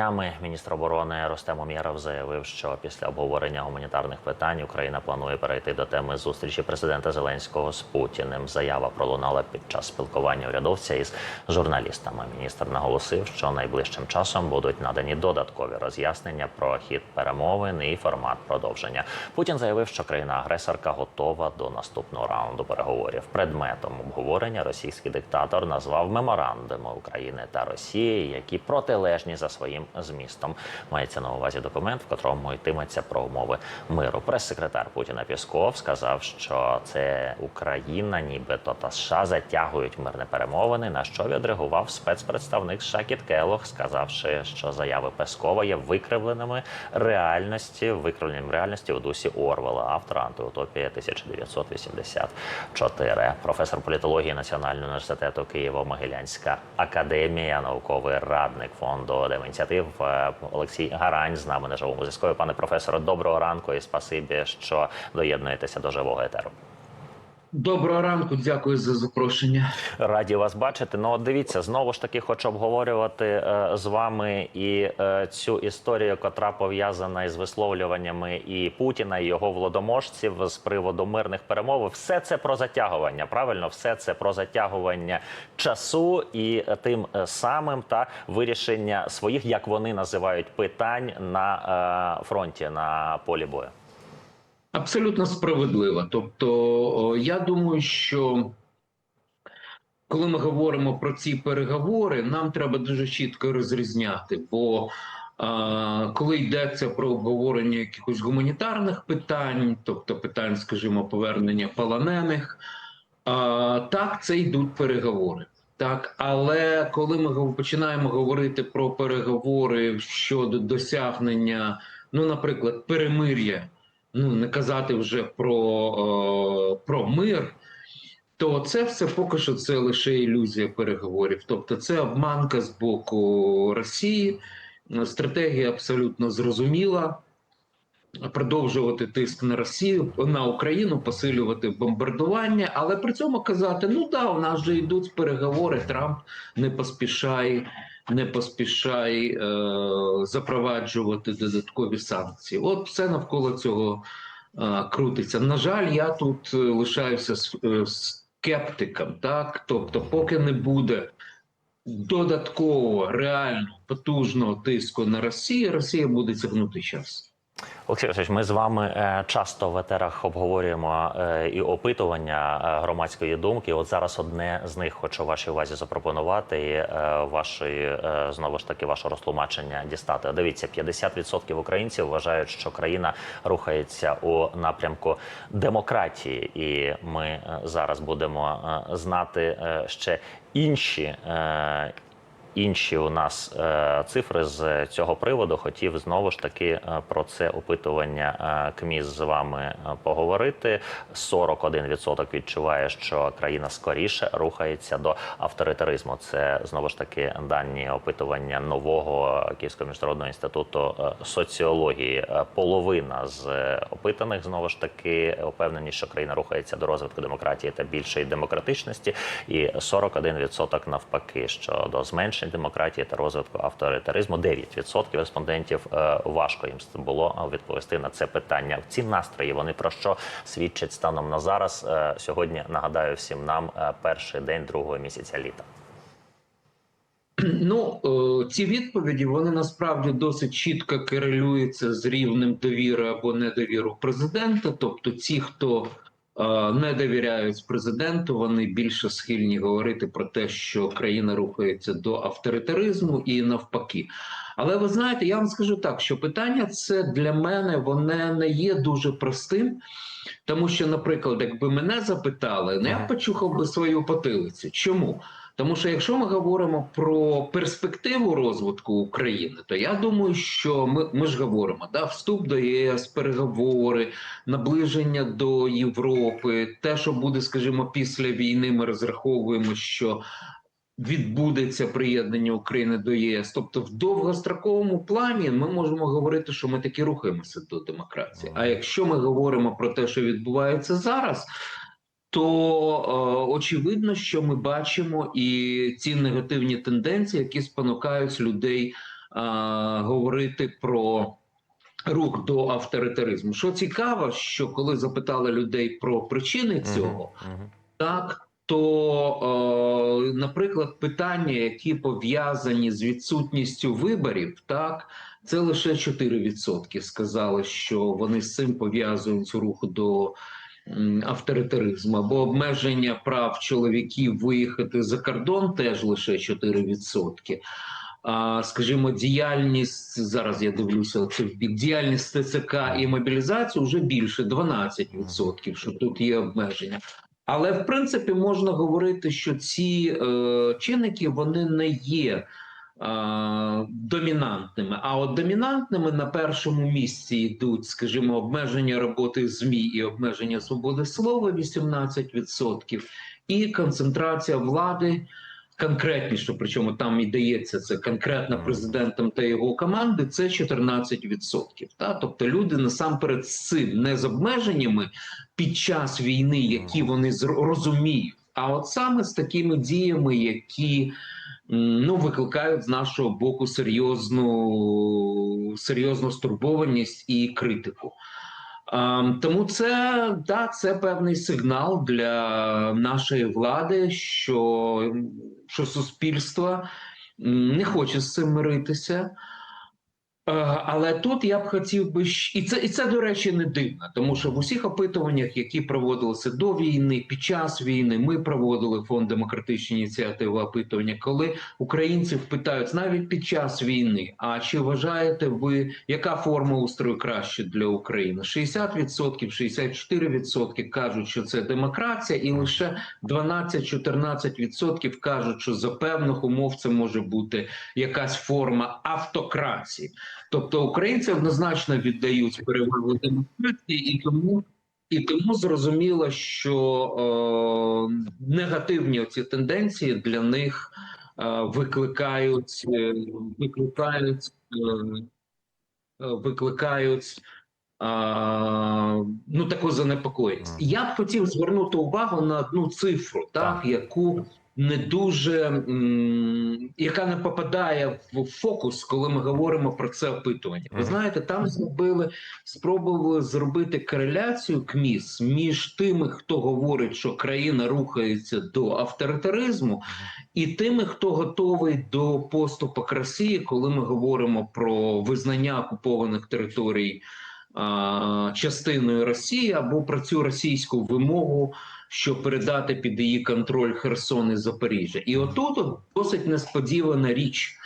Днями міністр оборони Ростем Умєров заявив, що після обговорення гуманітарних питань Україна планує перейти до теми зустрічі президента Зеленського з Путіним. Заява пролунала під час спілкування урядовця із журналістами. Міністр наголосив, що найближчим часом будуть надані додаткові роз'яснення про хід перемовин і формат продовження. Путін заявив, що країна-агресорка готова до наступного раунду переговорів. Предметом обговорення російський диктатор назвав меморандуми України та Росії, які протилежні за своїм змістом. Мається на увазі документ, в котрому йтиметься про умови миру. Прес-секретар Путіна Пісков сказав, що це Україна, нібито та США затягують мирні перемовини. На що відреагував спецпредставник США Кіт Келлог, сказавши, що заяви Пескова є викривленими реальності, викривленням реальності у дусі Орвела, автора антиутопії 1984. Професор політології Національного університету Києво-Могилянська академія, науковий радник фонду Демініціатив е, Олексій Гарань з нами на живому зв'язку. Пане професоре, доброго ранку і спасибі, що доєднуєтеся до живого етеру. Доброго ранку, дякую за запрошення. Раді вас бачити. Ну, от дивіться, знову ж таки, хочу обговорювати е, з вами і е, цю історію, котра пов'язана із висловлюваннями і Путіна, і його владоможців з приводу мирних перемов. Все це про затягування. Правильно, все це про затягування часу і е, тим е, самим та вирішення своїх, як вони називають, питань на е, фронті на полі бою. Абсолютно справедливо. Тобто, я думаю, що коли ми говоримо про ці переговори, нам треба дуже чітко розрізняти. Бо коли йдеться про обговорення якихось гуманітарних питань, тобто питань, скажімо, повернення полонених, так це йдуть переговори. Так, але коли ми починаємо говорити про переговори щодо досягнення, ну, наприклад, перемир'я ну не казати вже про, е, про мир, то це все поки що це лише ілюзія переговорів. Тобто, це обманка з боку Росії. Стратегія абсолютно зрозуміла. Продовжувати тиск на Росію на Україну, посилювати бомбардування, але при цьому казати: ну да, у нас вже йдуть переговори. Трамп не поспішає, не поспішай е, запроваджувати додаткові санкції. От все навколо цього е, крутиться. На жаль, я тут е, лишаюся е, скептиком. Так, тобто, поки не буде додаткового реально потужного тиску на Росію, Росія буде тягнути час. Олексій Васильович, ми з вами е, часто в етерах обговорюємо е, і опитування е, громадської думки. От зараз одне з них хочу вашій увазі запропонувати. І, вашої знову ж таки ваше розтлумачення дістати. Дивіться, 50% українців вважають, що країна рухається у напрямку демократії, і ми зараз будемо знати ще інші. Інші у нас е, цифри з цього приводу. Хотів знову ж таки е, про це опитування е, КМІС з вами поговорити. 41% відчуває, що країна скоріше рухається до авторитаризму. Це знову ж таки дані опитування нового Київського міжнародного інституту соціології. Половина з опитаних знову ж таки упевнені, що країна рухається до розвитку демократії та більшої демократичності, і 41% навпаки, що до зменшення демократії та розвитку авторитаризму. 9% респондентів е, важко їм було відповісти на це питання. Ці настрої вони про що свідчать станом на зараз? Е, Сьогодні нагадаю всім нам е, перший день другого місяця літа. Ну, ці відповіді вони насправді досить чітко корелюються з рівнем довіри або недовіру президента. Тобто, ті, хто не довіряють президенту, вони більше схильні говорити про те, що країна рухається до авторитаризму і навпаки. Але ви знаєте, я вам скажу так, що питання це для мене воно не є дуже простим. Тому що, наприклад, якби мене запитали, ну я почухав би свою потилицю. Чому? Тому що якщо ми говоримо про перспективу розвитку України, то я думаю, що ми, ми ж говоримо да, вступ до ЄС, переговори, наближення до Європи, те, що буде, скажімо, після війни, ми розраховуємо, що відбудеться приєднання України до ЄС. Тобто, в довгостроковому плані ми можемо говорити, що ми таки рухаємося до демократії. А якщо ми говоримо про те, що відбувається зараз, то е, очевидно, що ми бачимо і ці негативні тенденції, які спонукають людей а, говорити про рух до авторитаризму. Що цікаво, що коли запитали людей про причини цього, Мгм, мгм. так то, е, наприклад, питання, які пов'язані з відсутністю виборів, так це лише 4% сказали, що вони з цим пов'язують рух до авторитаризму або обмеження прав чоловіків виїхати за кордон, теж лише 4%. А, скажімо, діяльність зараз я дивлюся це в бік діяльність ТЦК і мобілізацію вже більше 12%, що тут є обмеження. Але в принципі можна говорити, що ці е, чинники вони не є домінантними. А от домінантними на першому місці йдуть, скажімо, обмеження роботи ЗМІ і обмеження свободи слова 18%, і концентрація влади. Конкретніше, причому там і дається це конкретно президентом та його команди, це 14%. Та? Тобто люди насамперед з цим не з обмеженнями під час війни, які вони розуміють, а от саме з такими діями, які ну, викликають з нашого боку серйозну, серйозну стурбованість і критику. А, тому це, да, це певний сигнал для нашої влади, що, що суспільство не хоче з цим миритися. Е, Але тут я б хотів би і це, і це до речі не дивно, тому що в усіх опитуваннях, які проводилися до війни, під час війни, ми проводили фонд демократичні ініціативи опитування, коли українців питають навіть під час війни: а чи вважаєте ви, яка форма устрою краще для України? 60%, 64% кажуть, що це демократія, і лише 12-14% кажуть, що за певних умов це може бути якась форма автократії. Тобто українці однозначно віддають перевагу демократії, і тому і тому зрозуміло, що е, негативні ці тенденції для них е, викликають, е, викликають, е, е, викликають. А, ну таку занепокоєність. Я б хотів звернути увагу на одну цифру, так, Так. яку не дуже яка не попадає в фокус, коли ми говоримо про це опитування. Ви знаєте, там зробили спробували зробити кореляцію КМІС між тими, хто говорить, що країна рухається до авторитаризму, і тими, хто готовий до поступок Росії, коли ми говоримо про визнання окупованих територій частиною Росії або про цю російську вимогу, щоб передати під її контроль Херсон і Запоріжжя. І отут от досить несподівана річ.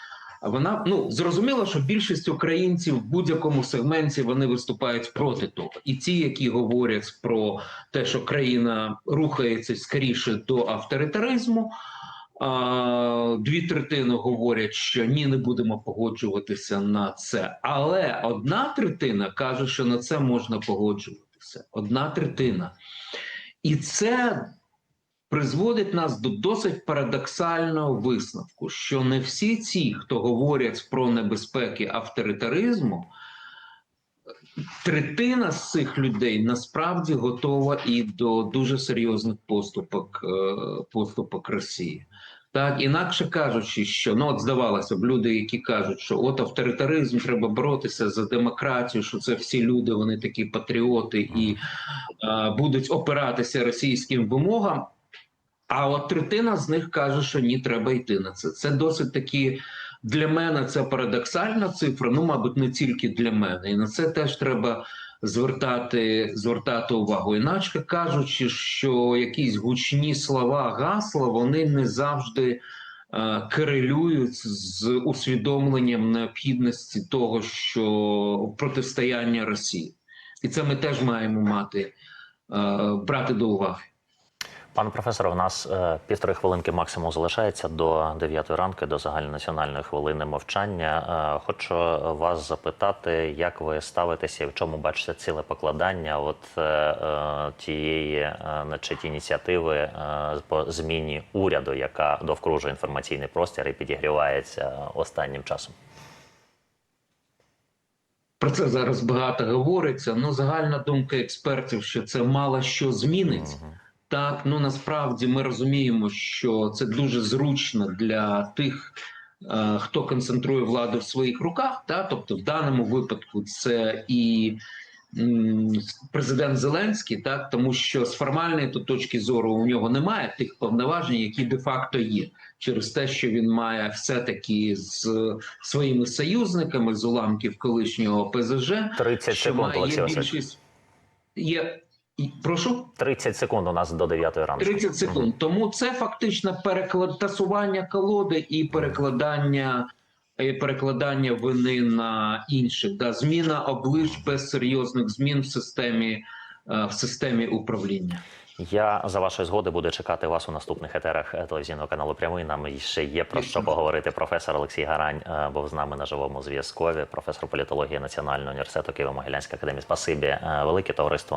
Вона ну зрозуміло, що більшість українців в будь-якому сегменті вони виступають проти того, і ті, які говорять про те, що країна рухається скоріше до авторитаризму. Дві третини говорять, що ні, не будемо погоджуватися на це. Але одна третина каже, що на це можна погоджуватися. Одна третина. І це призводить нас до досить парадоксального висновку, що не всі ці, хто говорять про небезпеки авторитаризму, третина з цих людей насправді готова і до дуже серйозних поступок, е, поступок Росії. Так, інакше кажучи, що ну от здавалося б, люди, які кажуть, що от авторитаризм треба боротися за демократію, що це всі люди, вони такі патріоти і е, будуть опиратися російським вимогам. А от третина з них каже, що ні, треба йти на це. Це досить таки для мене це парадоксальна цифра. Ну, мабуть, не тільки для мене, і на це теж треба звертати, звертати увагу. Іначе кажучи, що якісь гучні слова, гасла вони не завжди е, корелюють з усвідомленням необхідності того, що протистояння Росії, і це ми теж маємо мати е, брати до уваги. Пане професоре, у нас е, півтори хвилинки максимум залишається до 9 ранку, до загальнонаціональної хвилини мовчання. Е, хочу вас запитати, як ви ставитеся і в чому бачите ціле покладання от е, е, тієї е, значить, ініціативи е, по зміні уряду, яка довкружує інформаційний простір і підігрівається останнім часом. Про це зараз багато говориться. Ну, загальна думка експертів, що це мало що змінить. Мгм. Так, ну насправді ми розуміємо, що це дуже зручно для тих е, хто концентрує владу в своїх руках. Та? Тобто, в даному випадку це і президент Зеленський, так? тому що з формальної то точки зору у нього немає тих повноважень, які де-факто є, через те, що він має все-таки з своїми союзниками з уламків колишнього ПЗЖ. 30 що має є більшість. Є, і- прошу? 30 секунд у нас до 9 ранку. 30 секунд. Тому це фактично переклад тасування колоди і перекладання, і перекладання вини на інших. Да, зміна облич без серйозних змін в системі, е, в системі управління. Я за вашої згоди буду чекати вас у наступних етерах е, телевізійного каналу Прямий. Нам ще є про що поговорити. Професор Олексій Гарань е, був з нами на живому зв'язкові. Професор політології Національного університету Києво-Могилянської академії. Спасибі, велике товариство.